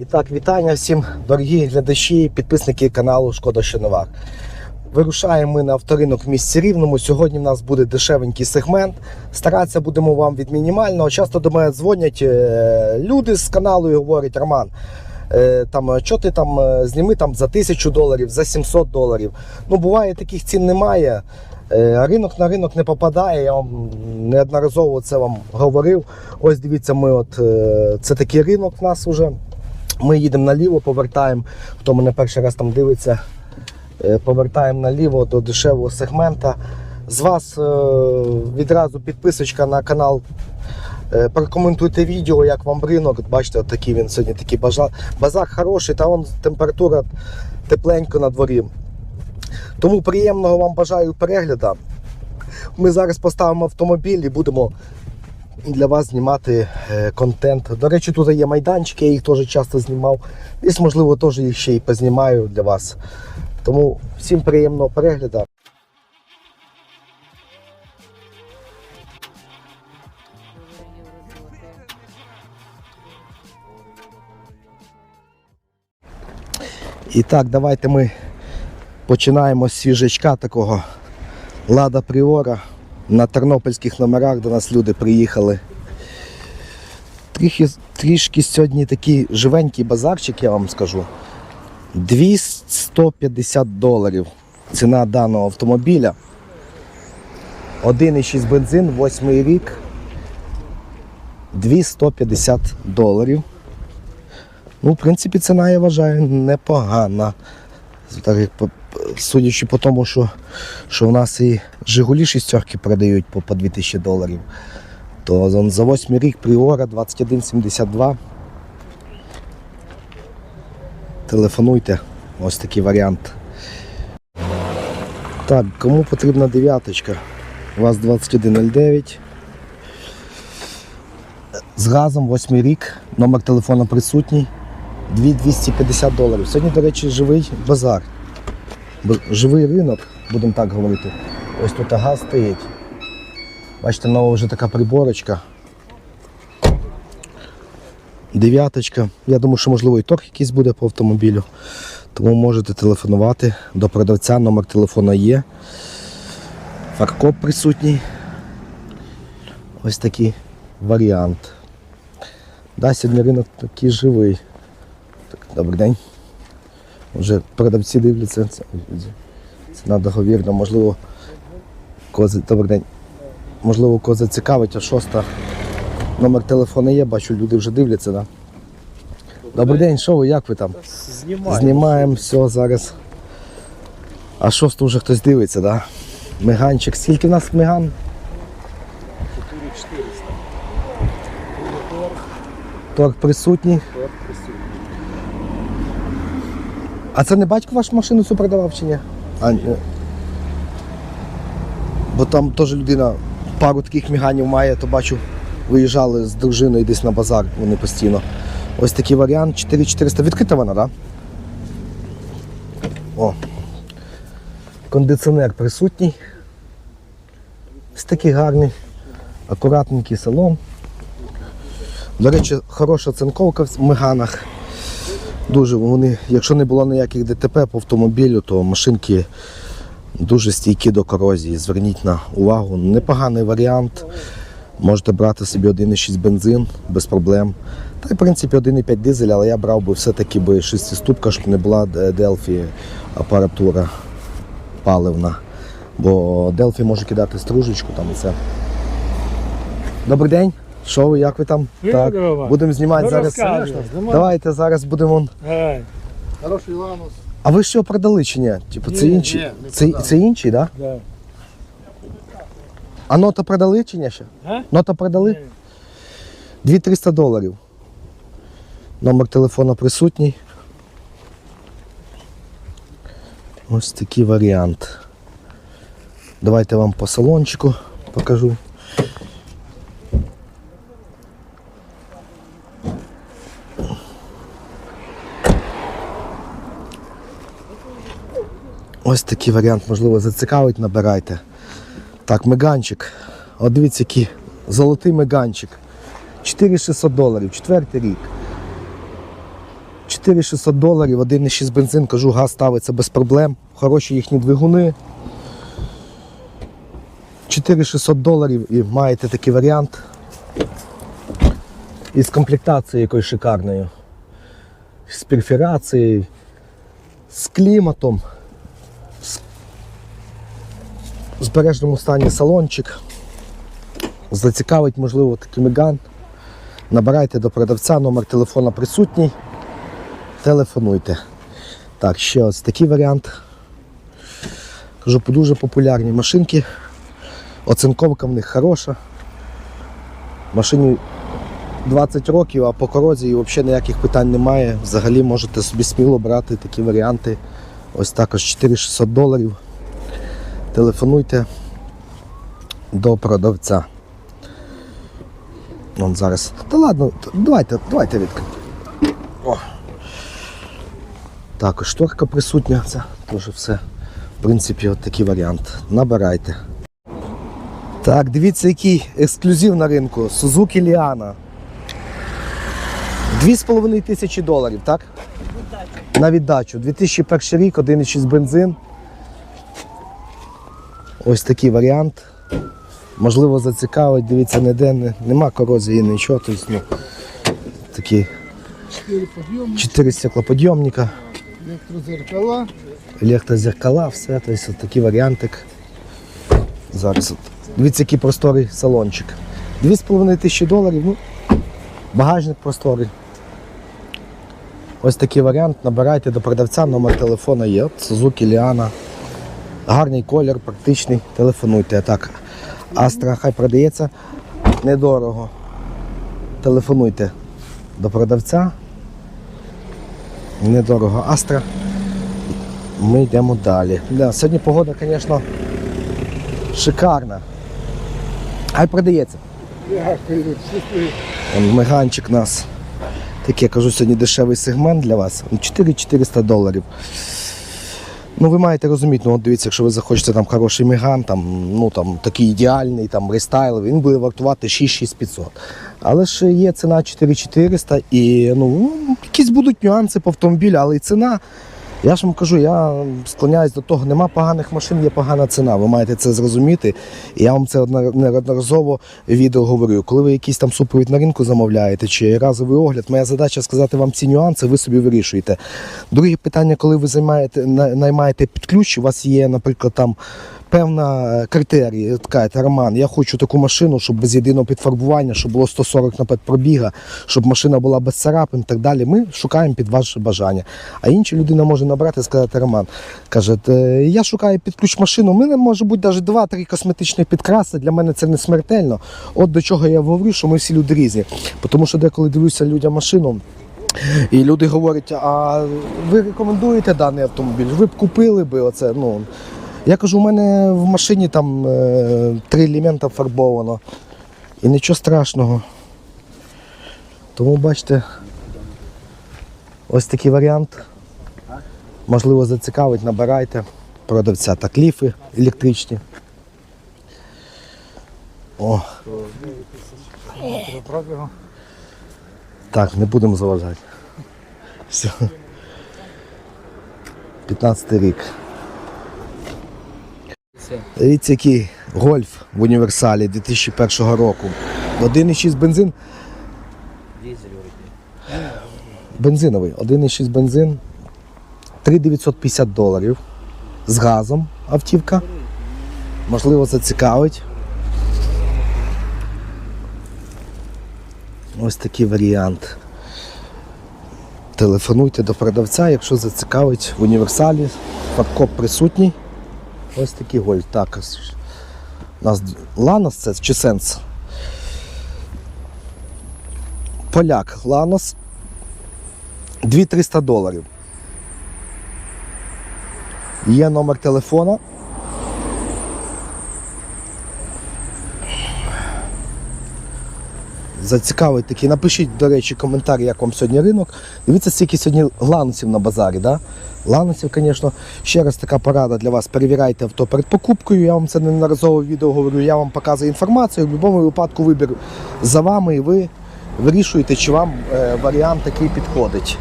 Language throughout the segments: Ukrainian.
І так, вітання всім, дорогі глядачі, підписники каналу Шкода що Новак. Вирушаємо ми на авторинок в місті Рівному. Сьогодні в нас буде дешевенький сегмент. Старатися будемо вам від мінімального. Часто до мене дзвонять е, люди з каналу і говорять: Роман, е, там, що ти там е, зніми там за тисячу доларів, за 700 доларів. Ну, буває, таких цін немає. Ринок на ринок не попадає. Я вам неодноразово це вам говорив. Ось дивіться, ми от це такий ринок в нас уже. Ми їдемо наліво, повертаємо. Хто мене перший раз там дивиться, е, повертаємо наліво до дешевого сегмента. З вас е, відразу підписочка на канал. Е, Прокоментуйте відео, як вам ринок. Бачите, такий він сьогодні такий базар. Базар хороший, та вон температура тепленько на дворі. Тому приємного вам бажаю перегляду. Ми зараз поставимо автомобіль і будемо для вас знімати е, контент. До речі, тут є майданчики, я їх теж часто знімав. Десь, можливо, теж їх ще й познімаю для вас. Тому всім приємного перегляду. І так, давайте ми починаємо з свіжачка такого Лада Пріора. На тернопільських номерах до нас люди приїхали. Трішки, трішки сьогодні такий живенький базарчик, я вам скажу. 250 доларів ціна даного автомобіля. 1,6 бензин, 8 рік. 250 доларів. Ну, в принципі, ціна, я вважаю, непогана. Так як судячи по тому, що, що в нас і Жигулі шістерки продають по, по 2000 доларів, то за, за 8 рік Пріора 2172. Телефонуйте, ось такий варіант. Так, кому потрібна дев'яточка? У вас 2109. З газом 8 рік, номер телефону присутній. 2250 доларів. Сьогодні, до речі, живий базар. Живий ринок, будемо так говорити. Ось тут газ стоїть. Бачите, нова вже така приборочка. Дев'яточка. Я думаю, що можливо і торг якийсь буде по автомобілю. Тому можете телефонувати до продавця, номер телефона є. Фаркоп присутній. Ось такий варіант. Да, сьогодні ринок такий живий. Так, добрий день. Вже продавці дивляться. Це, ціна договірна, можливо, кози. Добрий день. Можливо, кого зацікавить, а шоста. Номер телефону є, бачу, люди вже дивляться, да? Добрий день, що ви, як ви там? Знімаю. Знімаємо все зараз. А шосту вже хтось дивиться, да? Меганчик. Скільки в нас меган? 4400. Торг присутній. А це не батько вашу машину цю продавав чи ні? А, ні. Бо там теж людина пару таких міганів має, то бачу, виїжджали з дружиною десь на базар, вони постійно. Ось такий варіант 4400. Відкрита вона, так? Да? О. Кондиціонер присутній. Ось такий гарний, акуратненький салон. До речі, хороша цинковка в миганах. Дуже вони, якщо не було ніяких ДТП по автомобілю, то машинки дуже стійкі до корозії. Зверніть на увагу. Непоганий варіант. Можете брати собі 1,6 бензин без проблем. Та в принципі 1,5 дизель, але я брав би все-таки би шестиступка, щоб не була Delphi апаратура паливна. Бо Delphi може кидати стружечку там і це. Добрий день. Що ви, як ви там? Так, будемо знімати Ну, зараз. Давайте зараз будемо. Хороший Ланус. А ви що продали чи ні? Типу, це інші? це, це інші, так? Да? да. А нота продали чи ні ще? А? Нота продали? Ні. 2300 доларів. Номер телефона присутній. Ось такий варіант. Давайте вам по салончику покажу. Ось такий варіант, можливо, зацікавить, набирайте. Так, меганчик. От дивіться, який золотий меганчик. 4600 доларів, четвертий рік. 4600 доларів, 1,6 бензин, кажу, газ ставиться без проблем. Хороші їхні двигуни. 4600 доларів і маєте такий варіант. Із комплектацією якоюсь шикарною. З перфорацією, з кліматом, з в збережному стані салончик. Зацікавить, можливо, такий меган. Набирайте до продавця, номер телефона присутній. Телефонуйте. Так, ще ось такий варіант. Кажу, дуже популярні машинки. Оцинковка в них хороша. Машині 20 років, а по корозії взагалі ніяких питань немає. Взагалі можете собі сміло брати такі варіанти. Ось також 4600 доларів. Телефонуйте до продавця. Вон зараз. Та ладно, давайте, давайте відкрити. О. Також шторка присутня, це теж все. В принципі, от такий варіант. Набирайте. Так, дивіться, який ексклюзив на ринку. Suzuki Liana. 2,5 тисячі доларів, так? На віддачу. 2001 рік, 1,6 бензин. Ось такий варіант. Можливо, зацікавить, дивіться, ніде не, нема корозії, нічого. Тобто, ну, такі чотири стеклоподйомника, Електрозеркала. електрозеркала, все, тобто от такий варіантик. Зараз от. Дивіться, який просторий салончик. 2,5 тисячі доларів, ну, багажник просторий. Ось такий варіант. Набирайте до продавця, номер телефона є. Suzuki Liana. Гарний колір, практичний. Телефонуйте. Так. Астра хай продається недорого. Телефонуйте до продавця. Недорого Астра. Ми йдемо далі. Да, сьогодні погода, звісно, шикарна. Хай продається. Меганчик нас. Такий, я кажу, сьогодні дешевий сегмент для вас. 4400 доларів. Ну, ви маєте розуміти, ну от дивіться, якщо ви захочете там хороший меган, там, ну там такий ідеальний, там рестайл, він буде вартувати 6-6500. Але ж є ціна 4400 і ну, якісь будуть нюанси по автомобілю, але і ціна. Я ж вам кажу, я склоняюсь до того, нема поганих машин, є погана ціна. Ви маєте це зрозуміти. І я вам це неодноразово відео говорю. Коли ви якийсь там супровід на ринку замовляєте чи разовий огляд, моя задача сказати вам ці нюанси, ви собі вирішуєте. Друге питання, коли ви займаєте, наймаєте під ключ, у вас є, наприклад, там. Певна е, критерії, така Роман, я хочу таку машину, щоб без єдиного підфарбування, щоб було 140 на пробіга, щоб машина була без царапин і так далі. Ми шукаємо під ваше бажання. А інша людина може набрати і сказати, Роман, каже, «Е, я шукаю під ключ машину, у мене може бути навіть 2-3 косметичні підкраси, для мене це не смертельно. От до чого я говорю, що ми всі люди різні. Тому що деколи дивлюся людям машину. І люди говорять, а ви рекомендуєте даний автомобіль? Ви б купили би оце. Ну, я кажу, у мене в машині там е, три елемента фарбовано. І нічого страшного. Тому бачите, ось такий варіант. Можливо, зацікавить, набирайте продавця. Так, ліфи електричні. О, так, не будемо заважати. Все. 15 рік. Дивіться, який гольф в універсалі 2001 року. 1,6 бензин. Бензиновий. 1,6 бензин. 3950 доларів. З газом автівка. Можливо, зацікавить. Ось такий варіант. Телефонуйте до продавця, якщо зацікавить в універсалі. Фаркоп присутній. Ось такий гольф. Так, У нас Ланос це чи сенс? Поляк Ланос. 2300 доларів. Є номер телефона. Зацікавить такий. Напишіть, до речі, коментар, як вам сьогодні ринок. Дивіться, скільки сьогодні ланусів на базарі. Да? Ланусів, звісно, ще раз така порада для вас. Перевіряйте авто перед покупкою. Я вам це неодноразово в відео говорю. Я вам показую інформацію. В будь-якому випадку вибір за вами і ви вирішуєте, чи вам е, варіант такий підходить.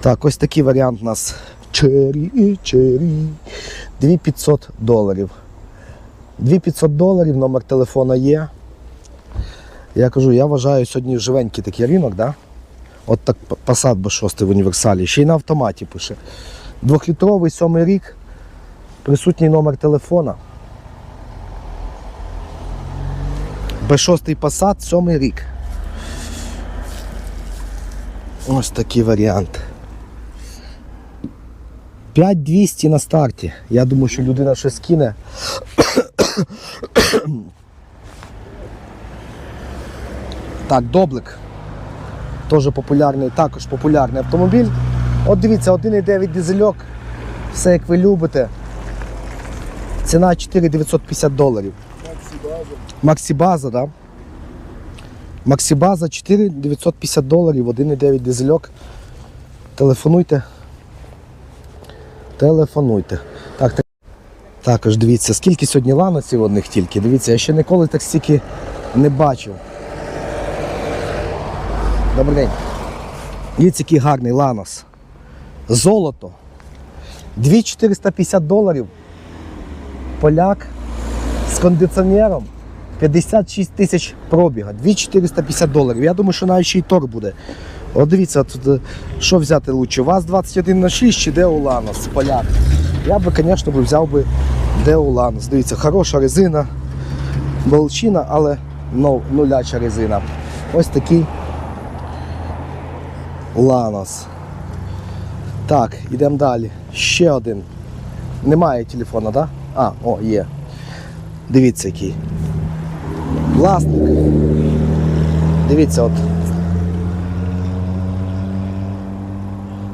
Так, ось такий варіант у нас. Чері, чері. 2500 доларів. 2500 доларів, номер телефона є. Я кажу, я вважаю сьогодні живенький такий ринок, да? От так Passat B6 в універсалі. Ще й на автоматі пише. Двохлітровий сьомий рік. Присутній номер телефона. B6 Passat, сьомий рік. Ось такий варіант. 5200 на старті. Я думаю, що людина щось кине. Так, доблик. Теж популярний, також популярний автомобіль. От дивіться, 1,9 дизельок. Все як ви любите. Ціна 4950 доларів. Максібаза, да? Максібаза 4950 доларів, 1,9 дизельок. Телефонуйте. Телефонуйте. Так, так. Також дивіться, скільки сьогодні ланосів одних тільки. Дивіться, я ще ніколи так стільки не бачив. Добрий день. Дивіться, який гарний ланос. Золото. 2450 доларів. Поляк з кондиціонером. 56 тисяч пробіга. 2450 доларів. Я думаю, що навіть ще й тор буде. От дивіться, тут е, що взяти лучше? ВАЗ 21 на 6 чи Део Ланос, поляк. Я би, звісно, взяв би Део Ланос. Дивіться, хороша резина, болчина, але ну, нуляча резина. Ось такий Ланос. Так, йдемо далі. Ще один. Немає телефона, так? Да? А, о, є. Дивіться який. Власник. Дивіться, от.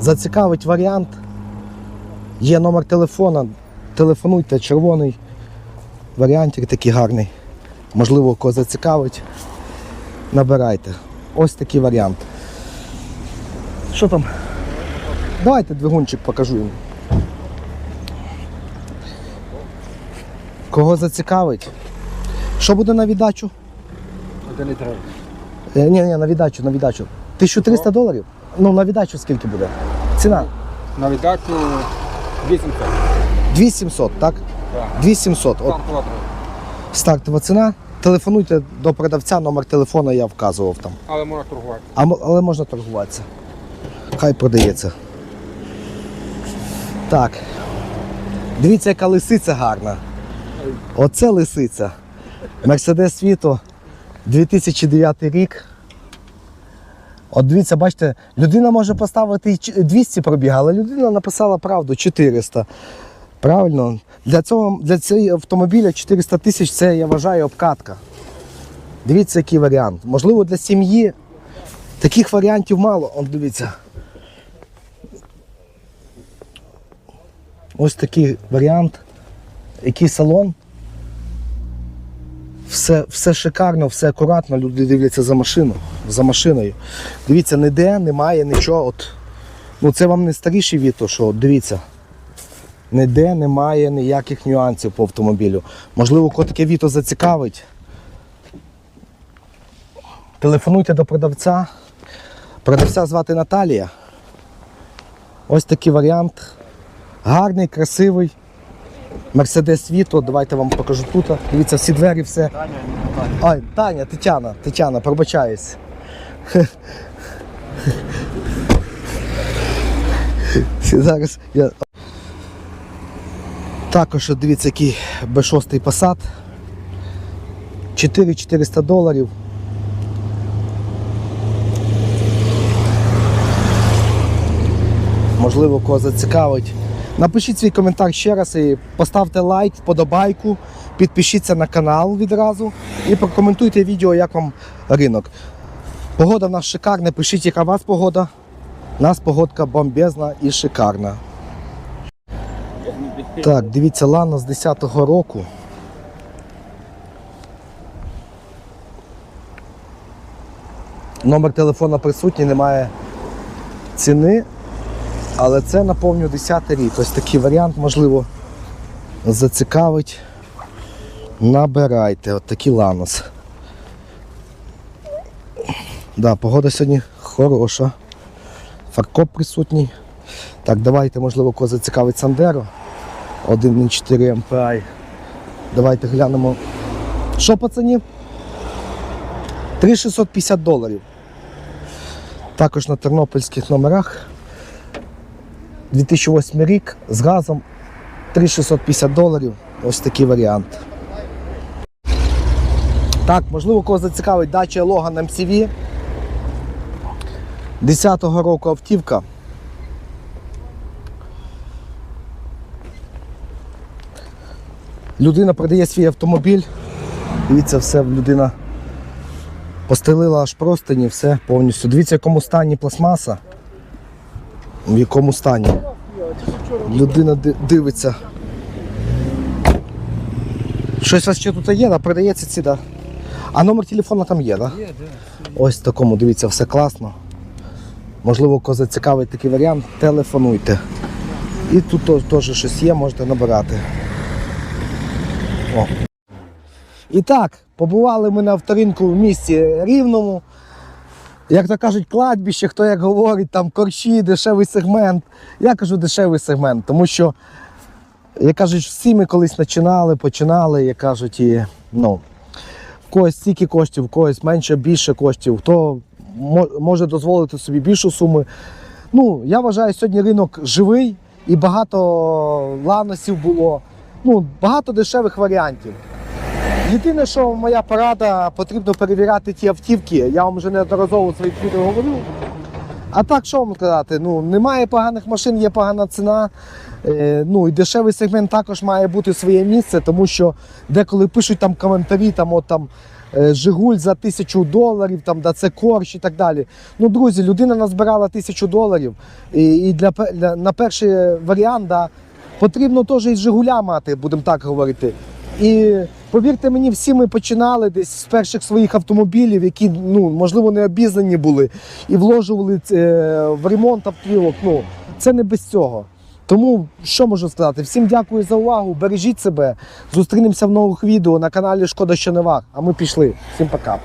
Зацікавить варіант. Є номер телефона. Телефонуйте, червоний. Варіантик такий гарний. Можливо, кого зацікавить. Набирайте. Ось такий варіант. Що там? Давайте двигунчик покажу їм. Кого зацікавить? Що буде на віддачу? Це не. Е, ні, ні, на віддачу, на віддачу. 1300 доларів? Ну, на віддачу скільки буде? Ціна? На віддачу 800. 2700, так? Так. 2700. От Стартова стартова ціна. Телефонуйте до продавця, номер телефона я вказував там. Але можна торгувати. А, але можна торгуватися. Хай продається. Так. Дивіться, яка лисиця гарна. Оце лисиця. Мерседес Світо 2009 рік. От дивіться, бачите, людина може поставити 200 пробіг, але людина написала правду 400. Правильно? Для цього для цього автомобіля 400 тисяч це я вважаю обкатка. Дивіться, який варіант. Можливо, для сім'ї Таких варіантів мало. Он дивіться. Ось такий варіант. Який салон. Все, все шикарно, все акуратно. Люди дивляться за машину, за машиною. Дивіться, ніде немає нічого. От, ну це вам не старіший віто, що дивіться. Ніде немає ніяких нюансів по автомобілю. Можливо, кого таке віто зацікавить. Телефонуйте до продавця. Продавця звати Наталія. Ось такий варіант. Гарний, красивий. Мерседес Віто, давайте вам покажу тут. Дивіться, всі двері, все. Ой, Таня, Тетяна, Тетяна, пробачаюсь. Зараз я. Також дивіться, який B6 Passat. 4400 доларів. можливо, кого зацікавить. Напишіть свій коментар ще раз і поставте лайк, вподобайку, підпишіться на канал відразу і прокоментуйте відео, як вам ринок. Погода в нас шикарна, пишіть, яка у вас погода. У нас погодка бомбезна і шикарна. Так, дивіться, лана з 10-го року. Номер телефона присутній, немає ціни. Але це наповню 10 рік. Ось такий варіант, можливо, зацікавить. Набирайте, от такий ланос. Да, погода сьогодні хороша. Фаркоп присутній. Так, давайте, можливо, кого зацікавить Сандеро. 1,4 MPI. Давайте глянемо. Що, пацані? 3650 доларів. Також на тернопільських номерах. 2008 рік з газом 3650 доларів. Ось такий варіант. Так, можливо, кого зацікавить дача Логан MCV. 10-го року автівка. Людина продає свій автомобіль. Дивіться, все людина постелила аж простині, все повністю. Дивіться, якому стані пластмаса. В якому стані. Людина дивиться. Щось у вас ще тут є, да? продається ці, да? А номер телефону там є, так? Да? Є, де? Ось в такому, дивіться, все класно. Можливо, кого зацікавить такий варіант, телефонуйте. І тут теж- теж щось є, можете набирати. О. І так, побували ми на авторинку в місті Рівному. Як то кажуть, кладбище, хто як говорить, там корчі, дешевий сегмент. Я кажу дешевий сегмент, тому що, як кажуть, всі ми колись починали, починали, як кажуть, і ну, в когось стільки коштів, в когось менше, більше коштів, хто може дозволити собі більшу суму. Ну, я вважаю, сьогодні ринок живий і багато ланосів було. Ну, багато дешевих варіантів. Єдине, що моя порада, потрібно перевіряти ті автівки. Я вам вже неодноразово в своїх відео говорив. А так, що вам сказати? Ну, немає поганих машин, є погана ціна. Е, ну і дешевий сегмент також має бути своє місце, тому що деколи пишуть там коментарі, там от там. е, Жигуль за тисячу доларів, там, да це корч і так далі. Ну, друзі, людина назбирала тисячу доларів. І, і для, для, на перший варіант да, потрібно теж і Жигуля мати, будемо так говорити. І повірте мені, всі ми починали десь з перших своїх автомобілів, які ну, можливо не обізнані були, і вложували е, в ремонт автівок. Ну, це не без цього. Тому що можу сказати? Всім дякую за увагу. Бережіть себе. Зустрінемося в нових відео на каналі Шкода що не ваг. А ми пішли. Всім пока.